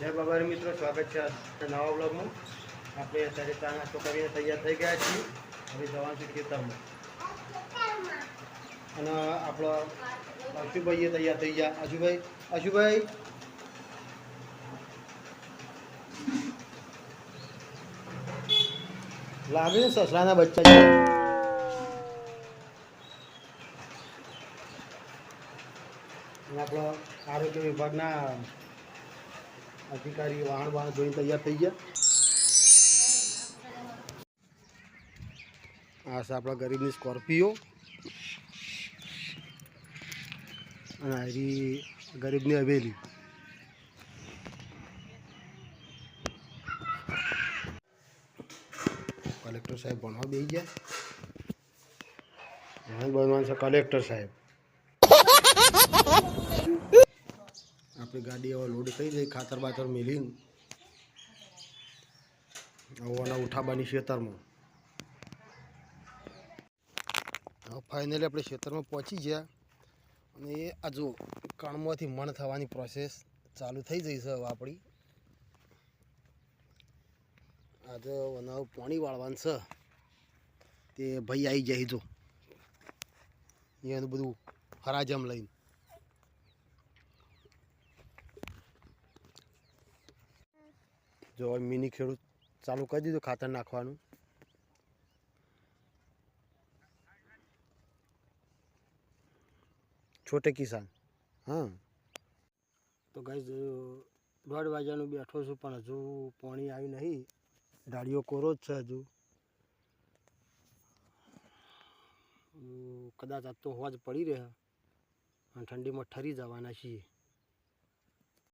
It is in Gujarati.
જય બાબારી મિત્રો, સ્વાગત છે નવા બ્લોગમાં આપણે અત્યારે ચા નાસ્તો કરીને તૈયાર થઈ ગયા છીએ. હવે જવાનું છે ખેતરમાં. અને આપણો અશુભાઈએ તૈયાર થઈ ગયા. અશુભાઈ અશુભાઈ લાગે ને સસલાના બચ્ચા આપણો આરોગ્ય વિભાગના અધિકારી વાહન વાહન જોઈને તૈયાર થઈ ગયા. આ છે આપણા ગરીબની સ્કોર્પિયો. અને હારી ગરીબની હવેલી. કલેક્ટર સાહેબ ભણવા બેસી ગયા. ભણ બનવાનું છે કલેક્ટર સાહેબ. આપણી ગાડી હવે લોડ થઈ જાય ખાતર બાતર મેલીને હવાના ઉઠાબાની ખેતરમાં. ફાઇનલી આપણે ખેતરમાં પહોંચી ગયા. અને એ આ જો કણમાંથી મણ થવાની પ્રોસેસ ચાલુ થઈ જઈ છે હવે આપણી. આજે વનાવ પાણી વાળવાનું છે. તે ભાઈ આવી જાય જો. એનું બધું હરાજમ લઈને. જો હવે મિની ખેડૂત ચાલુ કરી દીધું ખાતર નાખવાનું. છોટે કિસાન, હા. તો ગઈ દોઢ વાગ્યાનું બેઠો છું, પણ હજુ પાણી આવ્યું નહીં. ડાળીઓ કોરો જ છે હજુ. કદાચ આ તો હોજ પડી રહે. અને ઠંડીમાં ઠરી જવાના છીએ.